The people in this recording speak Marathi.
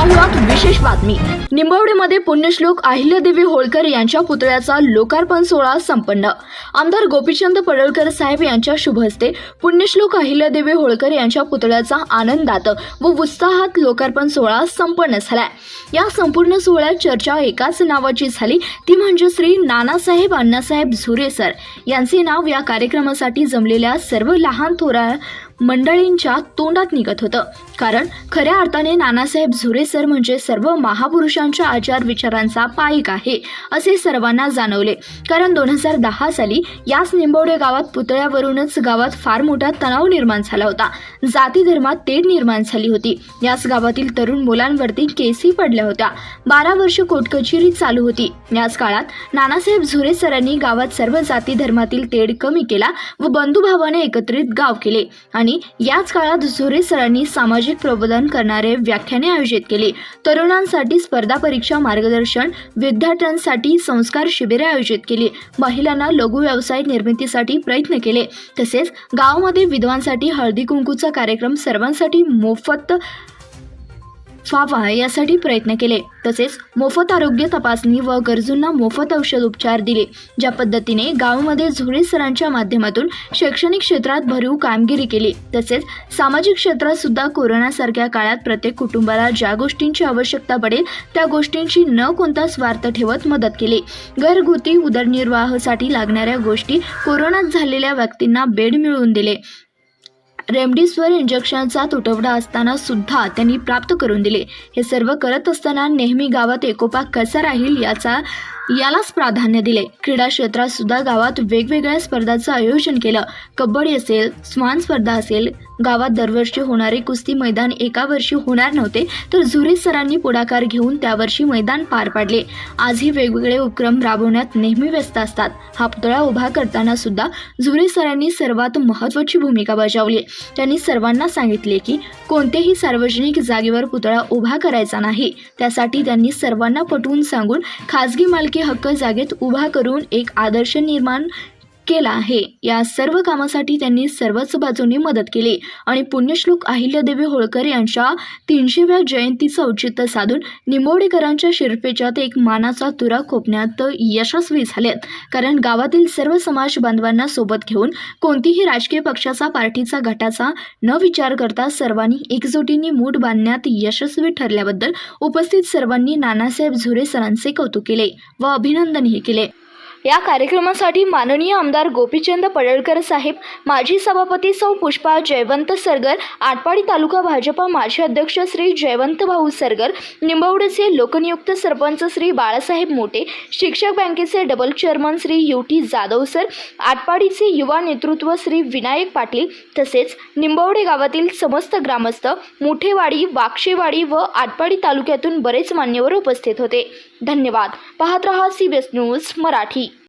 पाहुयात विशेष बातमी. निंबवडेमध्ये पुण्यश्लोक अहिल्यादेवी होळकर यांच्या पुतळ्याचा लोकार्पण सोहळा संपन्न. आमदार गोपीचंद पडळकर साहेब यांच्या शुभ हस्ते पुण्यश्लोक अहिल्यादेवी होळकर यांच्या पुतळ्याचा आनंदात व उत्साहात लोकार्पण सोहळा संपन्न झालाय. या संपूर्ण सोहळ्यात चर्चा एकाच नावाची झाली. ती म्हणजे श्री नानासाहेब अण्णासाहेब झुरे सर. यांचे नाव या कार्यक्रमासाठी जमलेल्या सर्व लहान थोरा मंडळींच्या तोंडात निघत होतं. कारण खऱ्या अर्थाने नानासाहेब झुरे सर म्हणजे सर्व महापुरुषांच्या आचार विचारांचा पायिक आहे असे सर्वांना जाणवले. कारण दोन हजार दहा साली याच निंबवडे गावात पुतळ्यावरूनच गावात फार मोठा तणाव निर्माण झाला होता. जाती धर्मात तेढ निर्माण झाली होती. याच गावातील तरुण मुलांवरती केसही पडल्या होत्या. बारा वर्ष कोटकचेरी चालू होती. याच काळात नानासाहेब झुरे सरांनी गावात सर्व जाती धर्मातील तेढ कमी केला व बंधुभावाने एकत्रित गाव केले. आणि याच काळात झुरे सरांनी सामाजिक प्रबोधन करणारे व्याख्याने आयोजित केली. तरुणांसाठी स्पर्धा परीक्षा मार्गदर्शन विद्यार्थ्यांसाठी संस्कार शिबिरे आयोजित केली. महिलांना लघु व्यवसाय निर्मितीसाठी प्रयत्न केले. तसेच गावामध्ये विधवांसाठी हळदी कुंकूचा कार्यक्रम सर्वांसाठी मोफत व्हावा यासाठी प्रयत्न केले. तसेच मोफत आरोग्य तपासणी व गरजूंना मोफत औषध उपचार दिले ज्या पद्धतीने गावामध्ये झुरे सरांच्या माध्यमातून शैक्षणिक क्षेत्रात भरीव कामगिरी केली. तसेच सामाजिक क्षेत्रात सुद्धा कोरोनासारख्या काळात प्रत्येक कुटुंबाला ज्या गोष्टींची आवश्यकता पडेल त्या गोष्टींची न कोणता स्वार्थ ठेवत मदत केली. घरगुती उदरनिर्वाहासाठी लागणाऱ्या गोष्टी कोरोनात झालेल्या व्यक्तींना बेड मिळवून दिले. रेमडेसिवीर इंजेक्शनचा तुटवडा असताना सुद्धा त्यांनी प्राप्त करून दिले. हे सर्व करत असताना नेहमी गावात एकोपा कसा राहील याचा यालाच प्राधान्य दिले. क्रीडा क्षेत्रात सुद्धा गावात वेगवेगळ्या स्पर्धांचं आयोजन केलं. कबड्डी असेल स्वान स्पर्धा असेल गावात दरवर्षी होणारे कुस्ती मैदान एका वर्षी होणार नव्हते तर झुरे सरांनी पुढाकार घेऊन त्यावर्षी मैदान पार पाडले. आजही वेगवेगळे उपक्रम राबवण्यात नेहमी व्यस्त असतात. हा पुतळा उभा करताना सुद्धा झुरे सरांनी सर्वात महत्त्वाची भूमिका बजावली. त्यांनी सर्वांना सांगितले की कोणत्याही सार्वजनिक जागेवर पुतळा उभा करायचा नाही. त्यासाठी त्यांनी सर्वांना पटवून सांगून खाजगी मालकी हक्क जागेत उभा करून एक आदर्श निर्माण केला आहे. या सर्व कामासाठी त्यांनी सर्वच बाजूने मदत केली. आणि पुण्यश्लोक अहिल्यादेवी होळकर यांच्या तीनशेव्या जयंतीचं औचित्य साधून निंबोडेकरांच्या शिरपेच्यात एक मानाचा तुरा खोपण्यात यशस्वी झालेत. कारण गावातील सर्व समाज बांधवांना सोबत घेऊन कोणतीही राजकीय पक्षाचा पार्टीचा गटाचा न विचार करता सर्वांनी एकजुटीने मूठ बांधण्यात यशस्वी ठरल्याबद्दल उपस्थित सर्वांनी नानासाहेब झुरे सरांचे कौतुक केले व अभिनंदनही केले. या कार्यक्रमासाठी माननीय आमदार गोपीचंद पडळकर साहेब माजी सभापती सौ पुष्पा जयवंत सरगर आटपाडी तालुका भाजपा माजी अध्यक्ष श्री जयवंत भाऊ सरगर निंबवडेचे लोकनियुक्त सरपंच श्री बाळासाहेब मोटे शिक्षक बँकेचे double chairman Shri U T Jadhav sir आटपाडीचे युवा नेतृत्व श्री विनायक पाटील तसेच निंबवडे गावातील समस्त ग्रामस्थ मुठेवाडी वाक्षेवाडी व आटपाडी तालुक्यातून बरेच मान्यवर उपस्थित होते. धन्यवाद. पाहत रहा सी न्यूज मराठी.